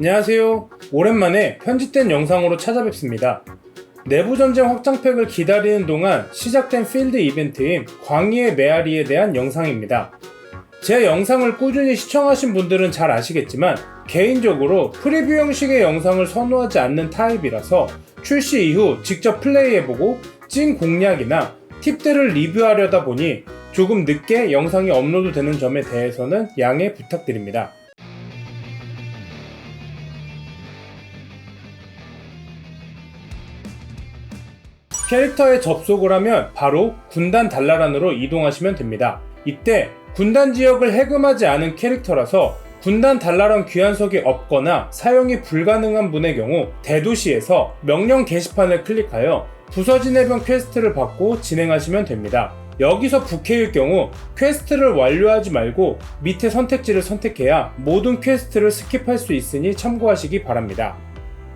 안녕하세요. 오랜만에 편집된 영상으로 찾아뵙습니다. 내부전쟁 확장팩을 기다리는 동안 시작된 필드 이벤트인 광희의 메아리에 대한 영상입니다. 제 영상을 꾸준히 시청하신 분들은 잘 아시겠지만 개인적으로 프리뷰 형식의 영상을 선호하지 않는 타입이라서 출시 이후 직접 플레이해보고 찐 공략이나 팁들을 리뷰하려다 보니 조금 늦게 영상이 업로드 되는 점에 대해서는 양해 부탁드립니다. 캐릭터에 접속을 하면 바로 군단 달라란으로 이동하시면 됩니다. 이때 군단 지역을 해금하지 않은 캐릭터라서 군단 달라란 귀환석이 없거나 사용이 불가능한 분의 경우 대도시에서 명령 게시판을 클릭하여 부서진 해변 퀘스트를 받고 진행하시면 됩니다. 여기서 부캐일 경우 퀘스트를 완료하지 말고 밑에 선택지를 선택해야 모든 퀘스트를 스킵할 수 있으니 참고하시기 바랍니다.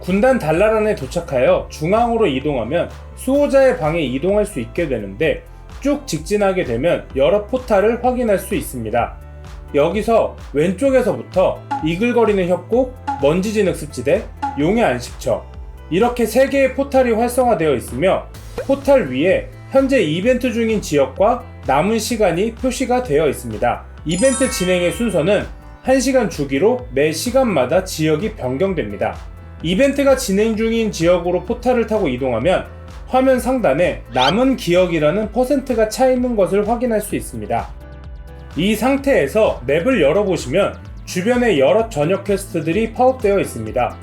군단 달라란에 도착하여 중앙으로 이동하면 수호자의 방에 이동할 수 있게 되는데 쭉 직진하게 되면 여러 포탈을 확인할 수 있습니다. 여기서 왼쪽에서부터 이글거리는 협곡, 먼지진흙 습지대, 용의 안식처 이렇게 3개의 포탈이 활성화되어 있으며 포탈 위에 현재 이벤트 중인 지역과 남은 시간이 표시가 되어 있습니다. 이벤트 진행의 순서는 1시간 주기로 매 시간마다 지역이 변경됩니다. 이벤트가 진행 중인 지역으로 포탈을 타고 이동하면 화면 상단에 남은 기억이라는 퍼센트가 차 있는 것을 확인할 수 있습니다. 이 상태에서 맵을 열어보시면 주변에 여러 전역 퀘스트들이 파업되어 있습니다.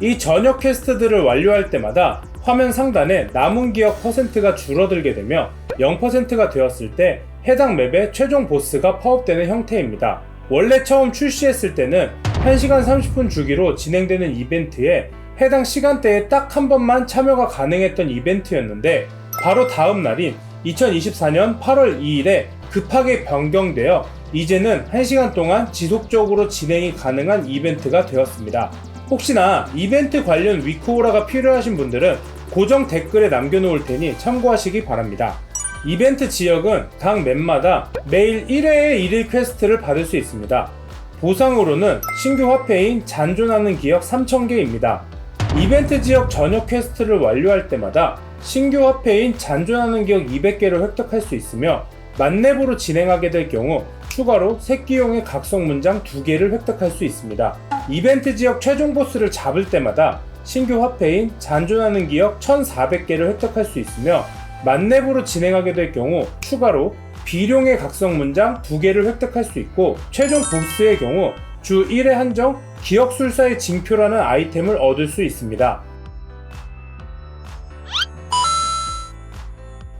이 전역 퀘스트들을 완료할 때마다 화면 상단에 남은 기억 퍼센트가 줄어들게 되며 0%가 되었을 때 해당 맵의 최종 보스가 파업되는 형태입니다. 원래 처음 출시했을 때는 1시간 30분 주기로 진행되는 이벤트에 해당 시간대에 딱 한 번만 참여가 가능했던 이벤트였는데 바로 다음 날인 2024년 8월 2일에 급하게 변경되어 이제는 1시간 동안 지속적으로 진행이 가능한 이벤트가 되었습니다. 혹시나 이벤트 관련 위코오라가 필요하신 분들은 고정 댓글에 남겨놓을 테니 참고하시기 바랍니다. 이벤트 지역은 각 맵마다 매일 1회의 1일 퀘스트를 받을 수 있습니다. 보상으로는 신규 화폐인 잔존하는 기억 3000개입니다. 이벤트 지역 전역 퀘스트를 완료할 때마다 신규 화폐인 잔존하는 기억 200개를 획득할 수 있으며 만렙으로 진행하게 될 경우 추가로 새끼용의 각성 문장 2개를 획득할 수 있습니다. 이벤트 지역 최종 보스를 잡을 때마다 신규 화폐인 잔존하는 기억 1400개를 획득할 수 있으며 만렙으로 진행하게 될 경우 추가로 비룡의 각성 문장 2개를 획득할 수 있고 최종 보스의 경우 주 1회 한정 기억술사의 징표라는 아이템을 얻을 수 있습니다.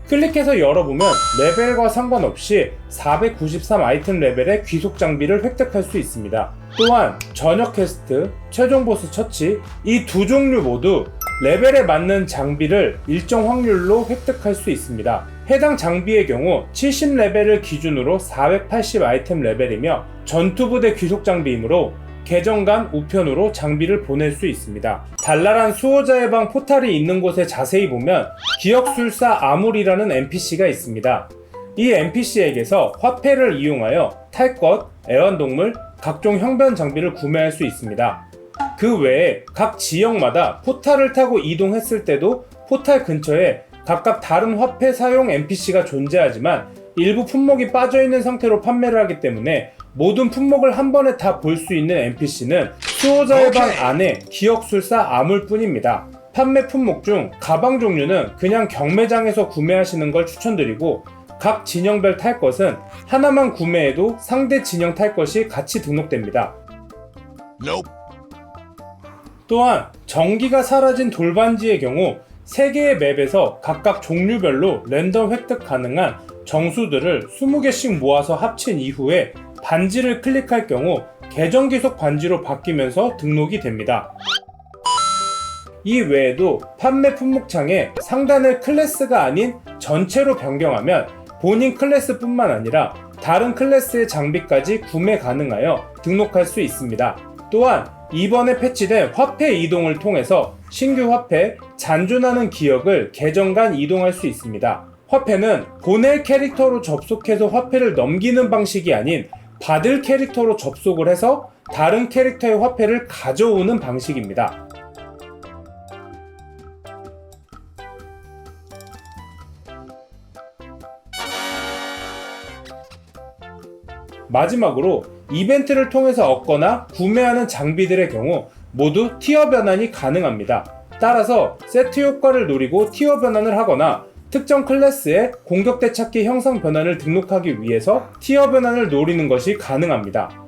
클릭해서 열어보면 레벨과 상관없이 493 아이템 레벨의 귀속 장비를 획득할 수 있습니다. 또한 전역 퀘스트, 최종 보스 처치 이 두 종류 모두 레벨에 맞는 장비를 일정 확률로 획득할 수 있습니다. 해당 장비의 경우 70레벨을 기준으로 480 아이템 레벨이며 전투부대 귀속 장비이므로 계정 간 우편으로 장비를 보낼 수 있습니다. 달랄한 수호자의 방 포탈이 있는 곳에 자세히 보면 기억술사 아물이라는 NPC가 있습니다. 이 NPC에게서 화폐를 이용하여 탈 것, 애완동물, 각종 형변 장비를 구매할 수 있습니다. 그 외에 각 지역마다 포탈을 타고 이동했을 때도 포탈 근처에 각각 다른 화폐 사용 NPC가 존재하지만 일부 품목이 빠져있는 상태로 판매를 하기 때문에 모든 품목을 한 번에 다 볼 수 있는 NPC는 수호자의 방 안에 기억술사 아물뿐입니다. 판매 품목 중 가방 종류는 그냥 경매장에서 구매하시는 걸 추천드리고 각 진영별 탈 것은 하나만 구매해도 상대 진영 탈 것이 같이 등록됩니다. Nope. 또한 전기가 사라진 돌반지의 경우 3개의 맵에서 각각 종류별로 랜덤 획득 가능한 정수들을 20개씩 모아서 합친 이후에 반지를 클릭할 경우 계정 기 속 반지로 바뀌면서 등록이 됩니다. 이 외에도 판매 품목창에 상단을 클래스가 아닌 전체로 변경하면 본인 클래스뿐만 아니라 다른 클래스의 장비까지 구매 가능하여 등록할 수 있습니다. 또한 이번에 패치된 화폐 이동을 통해서 신규 화폐 잔존하는 기억을 계정 간 이동할 수 있습니다. 화폐는 보낼 캐릭터로 접속해서 화폐를 넘기는 방식이 아닌 받을 캐릭터로 접속을 해서 다른 캐릭터의 화폐를 가져오는 방식입니다. 마지막으로 이벤트를 통해서 얻거나 구매하는 장비들의 경우 모두 티어 변환이 가능합니다. 따라서 세트 효과를 노리고 티어 변환을 하거나 특정 클래스의 공격 대찾기 형상 변환을 등록하기 위해서 티어 변환을 노리는 것이 가능합니다.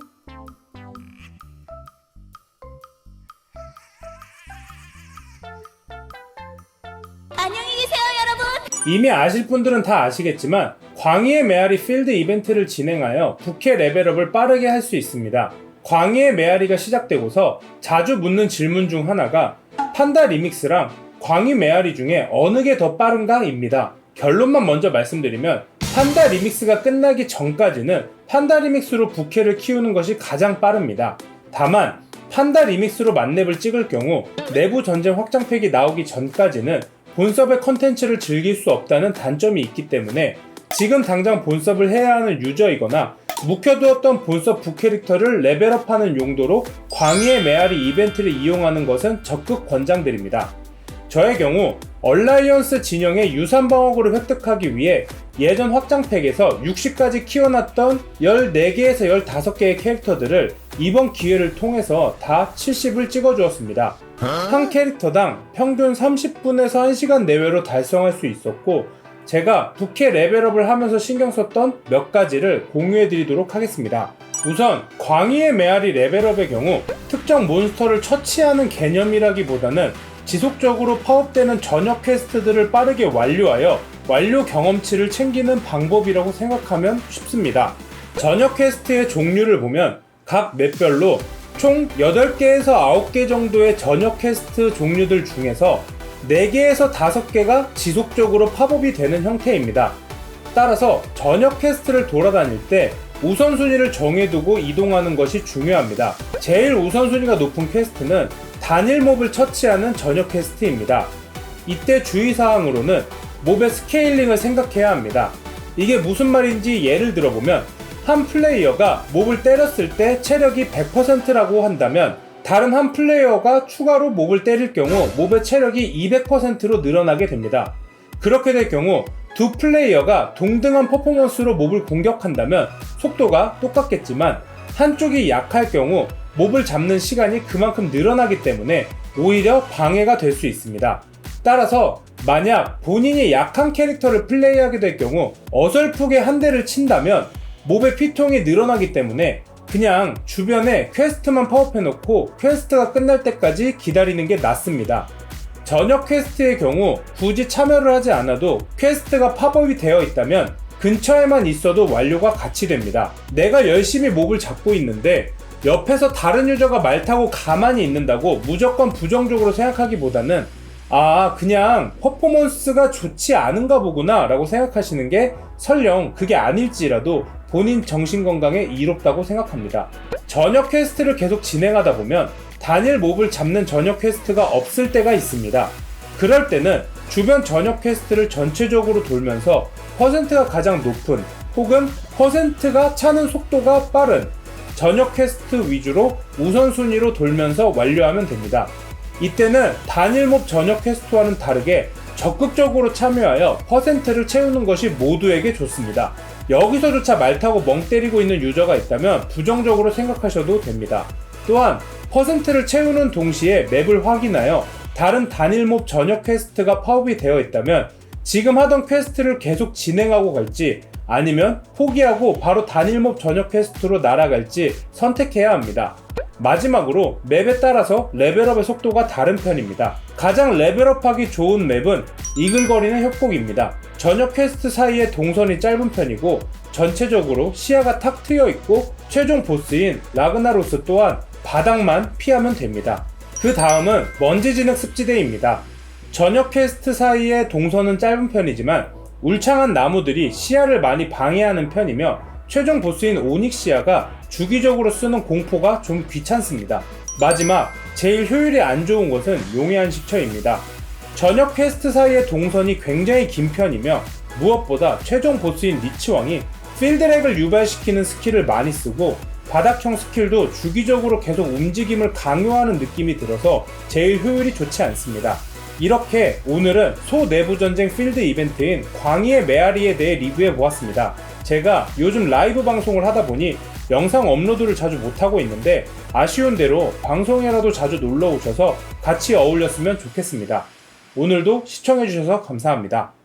안녕히 계세요, 여러분. 이미 아실 분들은 다 아시겠지만 광희의 메아리 필드 이벤트를 진행하여 부캐 레벨업을 빠르게 할 수 있습니다. 광희의 메아리가 시작되고서 자주 묻는 질문 중 하나가 판다 리믹스랑 광희 메아리 중에 어느 게 더 빠른가입니다. 결론만 먼저 말씀드리면 판다 리믹스가 끝나기 전까지는 판다 리믹스로 부캐를 키우는 것이 가장 빠릅니다. 다만 판다 리믹스로 만렙을 찍을 경우 내부 전쟁 확장팩이 나오기 전까지는 본섭의 컨텐츠를 즐길 수 없다는 단점이 있기 때문에 지금 당장 본섭을 해야 하는 유저이거나 묵혀두었던 본섭 부캐릭터를 레벨업하는 용도로 광희의 메아리 이벤트를 이용하는 것은 적극 권장드립니다. 저의 경우 얼라이언스 진영의 유산 방어구를 획득하기 위해 예전 확장팩에서 60까지 키워놨던 14개에서 15개의 캐릭터들을 이번 기회를 통해서 다 70을 찍어주었습니다. 한 캐릭터당 평균 30분에서 1시간 내외로 달성할 수 있었고 제가 부캐 레벨업을 하면서 신경 썼던 몇 가지를 공유해 드리도록 하겠습니다. 우선 광희의 메아리 레벨업의 경우 특정 몬스터를 처치하는 개념이라기보다는 지속적으로 파업되는 전역 퀘스트들을 빠르게 완료하여 완료 경험치를 챙기는 방법이라고 생각하면 쉽습니다. 전역 퀘스트의 종류를 보면 각 맵별로 총 8개에서 9개 정도의 전역 퀘스트 종류들 중에서 4개에서 5개가 지속적으로 팝업이 되는 형태입니다. 따라서 전역 퀘스트를 돌아다닐 때 우선순위를 정해두고 이동하는 것이 중요합니다. 제일 우선순위가 높은 퀘스트는 단일 몹을 처치하는 전역 퀘스트입니다. 이때 주의사항으로는 몹의 스케일링을 생각해야 합니다. 이게 무슨 말인지 예를 들어보면 한 플레이어가 몹을 때렸을 때 체력이 100%라고 한다면 다른 한 플레이어가 추가로 몹을 때릴 경우 몹의 체력이 200%로 늘어나게 됩니다. 그렇게 될 경우 두 플레이어가 동등한 퍼포먼스로 몹을 공격한다면 속도가 똑같겠지만 한쪽이 약할 경우 몹을 잡는 시간이 그만큼 늘어나기 때문에 오히려 방해가 될 수 있습니다. 따라서 만약 본인이 약한 캐릭터를 플레이하게 될 경우 어설프게 한 대를 친다면 몹의 피통이 늘어나기 때문에 그냥 주변에 퀘스트만 파업해놓고 퀘스트가 끝날 때까지 기다리는 게 낫습니다. 전역 퀘스트의 경우 굳이 참여를 하지 않아도 퀘스트가 팝업이 되어 있다면 근처에만 있어도 완료가 같이 됩니다. 내가 열심히 몹을 잡고 있는데 옆에서 다른 유저가 말 타고 가만히 있는다고 무조건 부정적으로 생각하기보다는 아, 그냥 퍼포먼스가 좋지 않은가 보구나 라고 생각하시는 게 설령 그게 아닐지라도 본인 정신 건강에 이롭다고 생각합니다. 저녁 퀘스트를 계속 진행하다 보면 단일 몹을 잡는 저녁 퀘스트가 없을 때가 있습니다. 그럴 때는 주변 저녁 퀘스트를 전체적으로 돌면서 퍼센트가 가장 높은 혹은 퍼센트가 차는 속도가 빠른 저녁 퀘스트 위주로 우선순위로 돌면서 완료하면 됩니다. 이때는 단일 몹 저녁 퀘스트와는 다르게 적극적으로 참여하여 퍼센트를 채우는 것이 모두에게 좋습니다. 여기서조차 말 타고 멍 때리고 있는 유저가 있다면 부정적으로 생각하셔도 됩니다. 또한 퍼센트를 채우는 동시에 맵을 확인하여 다른 단일 몹 전역 퀘스트가 파업이 되어 있다면 지금 하던 퀘스트를 계속 진행하고 갈지 아니면 포기하고 바로 단일 몹 전역 퀘스트로 날아갈지 선택해야 합니다. 마지막으로 맵에 따라서 레벨업의 속도가 다른 편입니다. 가장 레벨업하기 좋은 맵은 이글거리는 협곡입니다. 전역 퀘스트 사이의 동선이 짧은 편이고 전체적으로 시야가 탁 트여 있고 최종 보스인 라그나로스 또한 바닥만 피하면 됩니다. 그 다음은 먼지 진흙 습지대입니다. 전역 퀘스트 사이의 동선은 짧은 편이지만 울창한 나무들이 시야를 많이 방해하는 편이며 최종 보스인 오닉시아가 주기적으로 쓰는 공포가 좀 귀찮습니다. 마지막, 제일 효율이 안 좋은 것은 용해한 식처입니다. 전역 퀘스트 사이의 동선이 굉장히 긴 편이며 무엇보다 최종 보스인 리치왕이 필드렉을 유발시키는 스킬을 많이 쓰고 바닥형 스킬도 주기적으로 계속 움직임을 강요하는 느낌이 들어서 제일 효율이 좋지 않습니다. 이렇게 오늘은 소 내부 전쟁 필드 이벤트인 광희의 메아리에 대해 리뷰해 보았습니다. 제가 요즘 라이브 방송을 하다 보니 영상 업로드를 자주 못하고 있는데 아쉬운 대로 방송에라도 자주 놀러 오셔서 같이 어울렸으면 좋겠습니다. 오늘도 시청해주셔서 감사합니다.